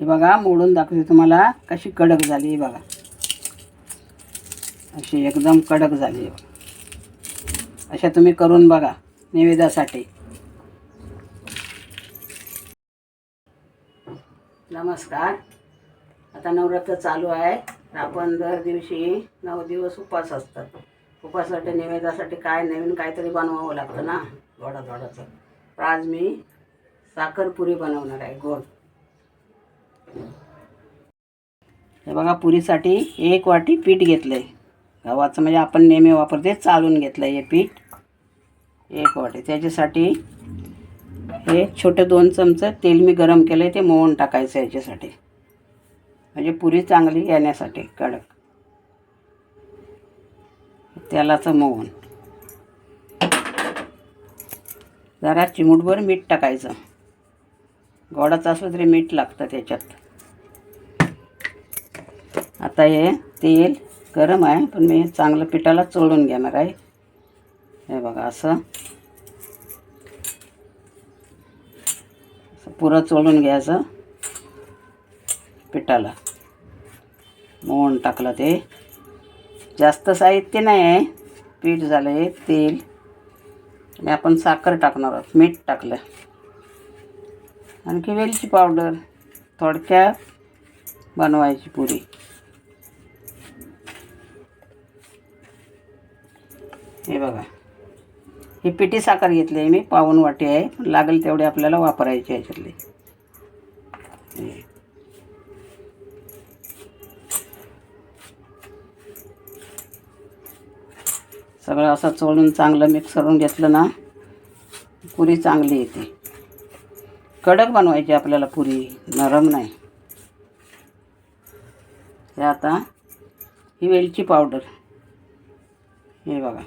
हे बघा मोडून दाखवते तुम्हाला कशी कडक झाली बघा. अशी एकदम कडक झाली आहे अशा तुम्ही करून बघा निवेदासाठी. नमस्कार. आता नवरात्र चालू आहे. आपण दर दिवशी नऊ दिवस उपास असतात. उपासासाठी निवेदासाठी काय नवीन काहीतरी बनवावं लागतं ना? थोडं थोडंसं तर आज मी साखरपुरी बनवणार आहे गोड. हे बघा पुरीसाठी एक वाटी पीठ घेतलं आहे गव्हाचं म्हणजे आपण नेहमी वापरते चालून घेतलं आहे हे पीठ. एक वाटी. त्याच्यासाठी हे छोटे दोन चमचं तेल मी गरम केलं आहे ते मोहन टाकायचं याच्यासाठी. म्हणजे पुरी चांगली येण्यासाठी कडक. तेलाचं मोहन जरा चिमूटभर मीठ टाकायचं. गोडाचं असलं तरी मीठ लागतं त्याच्यात. आता हे तेल गरम आहे पण मी चांगलं पिठाला चोळून घेणार आहे. हे बघा असं. पुरं चोळून घ्यायचं पिठाला. मोहन टाकलं ते. जास्त साहित्य नाही आहे. पीठ झालं आहे तेल. आणि आपण साखर टाकणार आहोत मीठ टाकलं. आणखी वेलची पावडर थोडक्यात बनवायची पुरी. हे बघा. ही पिठी साखर घेतली आहे मी पाऊन वाटी आहे. लागेल तेवढे आपल्याला वापरायची याच्यातली. सगळं असं चोळून चांगलं मिक्स करून घेतलं ना पुरी चांगली येते. कडक बनवायची आपल्याला पुरी नरम नाही. हे आता ही वेलची पावडर. हे बघा.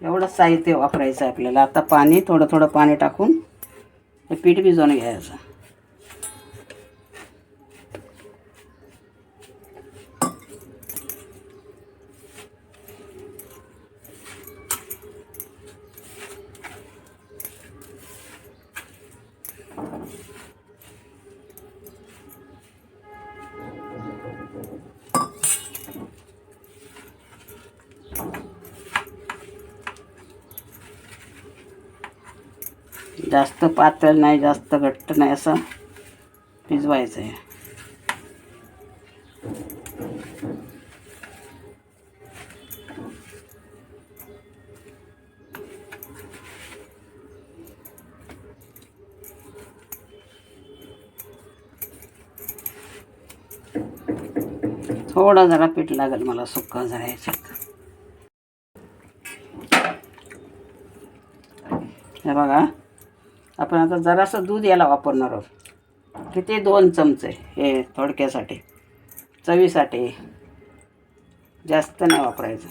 एवढं साहित्य वापरायचं आहे आपल्याला. आता पाणी थोडं थोडं पाणी टाकून हे पीठ भिजवून घ्यायचं. जास्त पातळ नाही जास्त घट्ट नाही असं भिजवायचं आहे. थोडा जरा पीठ लागेल मला सुक्का जरा याच्यात हे बघा. आपण आता जरासं दूध याला वापरणार आहोत. किती? दोन चमचे हे थोडक्यासाठी. चवीसाठी. जास्त नाही वापरायचं.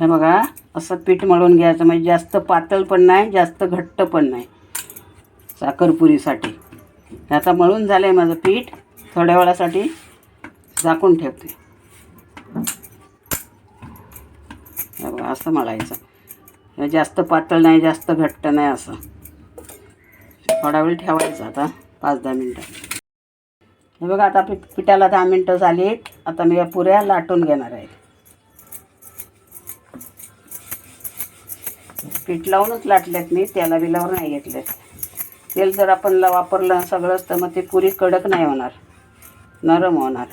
हे बघा. असं पीठ मळून घ्यायचं. म्हणजे जास्त पातळ पण नाही जास्त घट्ट पण नाही. साखरपुरीसाठी. आता मळून झालं आहे माझं पीठ. थोड्या वेळासाठी झाकून ठेवते. बघा असं मळायचं. जास्त पातळ नाही जास्त घट्ट नाही असं. थोडा वेळ ठेवायचं आता पाच दहा मिनटं. हे बघा आता पी पिठाला दहा मिनटं झाली आता मी या पुऱ्या लाटून घेणार आहे. पीठ लावूनच लाटल्यात मी त्याला बिलावर नाही घेतलेत तेल जर आपण ला वापरलं सगळंच तर मग ते पुरी कडक नाही होणार. नरम होणार.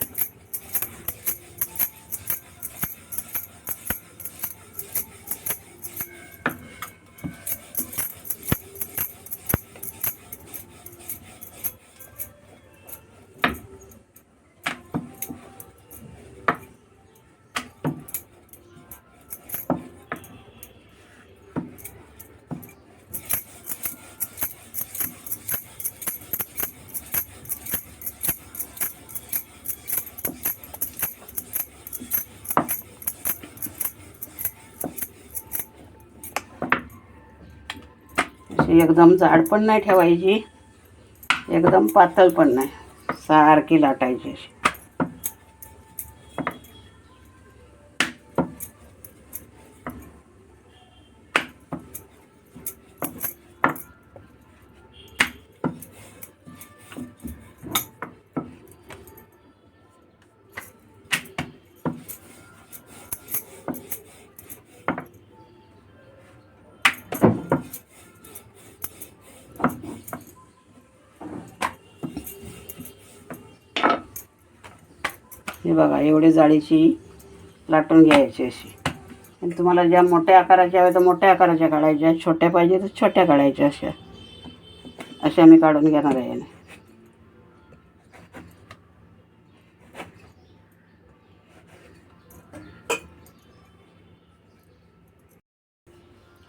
म्हणजे एकदम जाड पण नाही ठेवायची एकदम पातळ पण नाही. सारखी लाटायची अशी. हे बघा एवढी जाळीची लाटून घ्यायची अशी. आणि तुम्हाला ज्या मोठ्या आकाराच्या हव्या तर मोठ्या आकाराच्या काढायच्या छोट्या पाहिजे तर छोट्या काढायच्या अशा. अशा मी काढून घेणार आहे याने.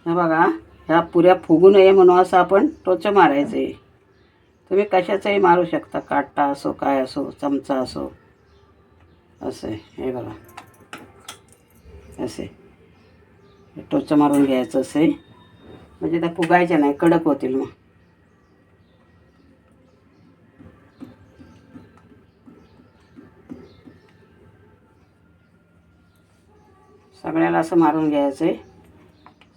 हे बघा ह्या पुऱ्या फुगू नये म्हणून असं आपण टोचं मारायचं. आहे तुम्ही कशाचंही मारू शकता काटा असो काय असो चमचा असो. असं आहे हे बघा. असे. टोचं मारून घ्यायचं असे. म्हणजे त्या फुगायच्या नाही कडक होतील मग. सगळ्याला असं मारून घ्यायचं. आहे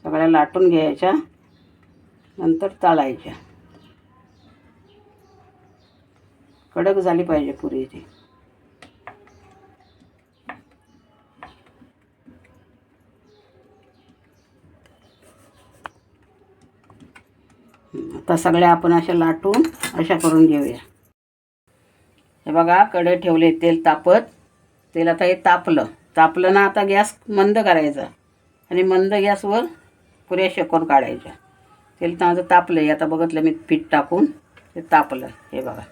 सगळ्या लाटून घ्यायच्या. नंतर तळायच्या. कडक झाली पाहिजे पुरी ती. आता सगळ्या आपण अशा लाटून अशा करून घेऊया. हे बघा कडे ठेवले तेल तापत. तेल आता हे तापलं. तापलं ना आता गॅस मंद करायचा. आणि मंद गॅसवर पुऱ्या शेकून काढायच्या तेल तर माझं तापलं आहे आता बघितलं मी पीठ टाकून ते तापलं. हे बघा.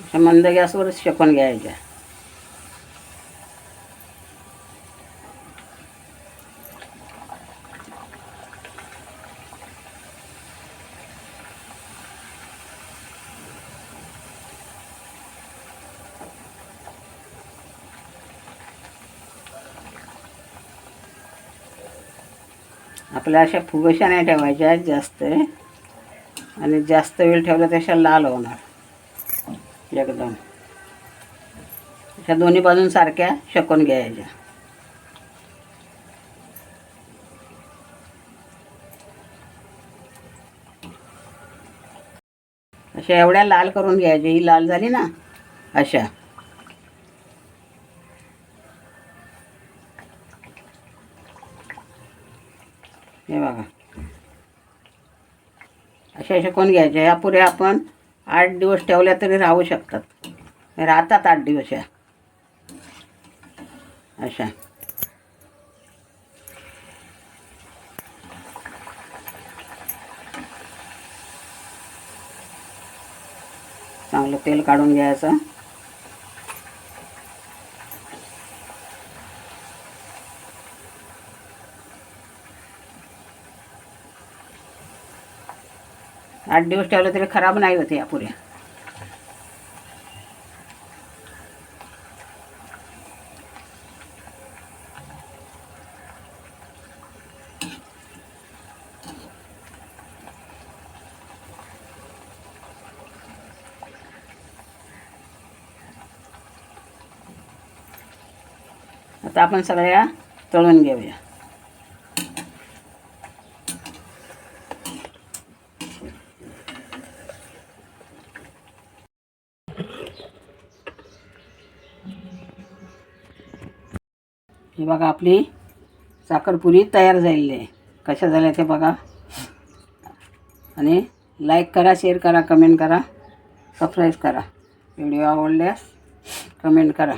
अशा मंद गॅसवरच शेकून घ्यायच्या. आपल्या अशा फुगशा नाही ठेवायच्या जास्त आणि जास्त वेळ ठेवलं तशा लाल होणार. एकदम. अशा दोन्ही बाजून सारख्या शकून घ्यायच्या. अशा एवढ्या लाल करून घ्यायच्या. ही लाल झाली ना? अशा. हे बघा. अशा अशा कोण घ्यायच्या? या पुऱ्या आपण आठ दिवस ठेवल्या तरी राहू शकतात. राहतात आठ दिवस या. अशा. चांगलं तेल काढून घ्यायचं. आठ दिवस ठेवलं तरी खराब नाही होते या पुऱ्या. आता आपण सगळ्या तळून घेऊया. हे बघा आपली साखरपुरी तयार झालेली आहे. कशा झाल्या ते बघा. आणि लाईक करा शेअर करा कमेंट करा सबस्क्राईब करा. व्हिडिओ आवडल्यास कमेंट करा.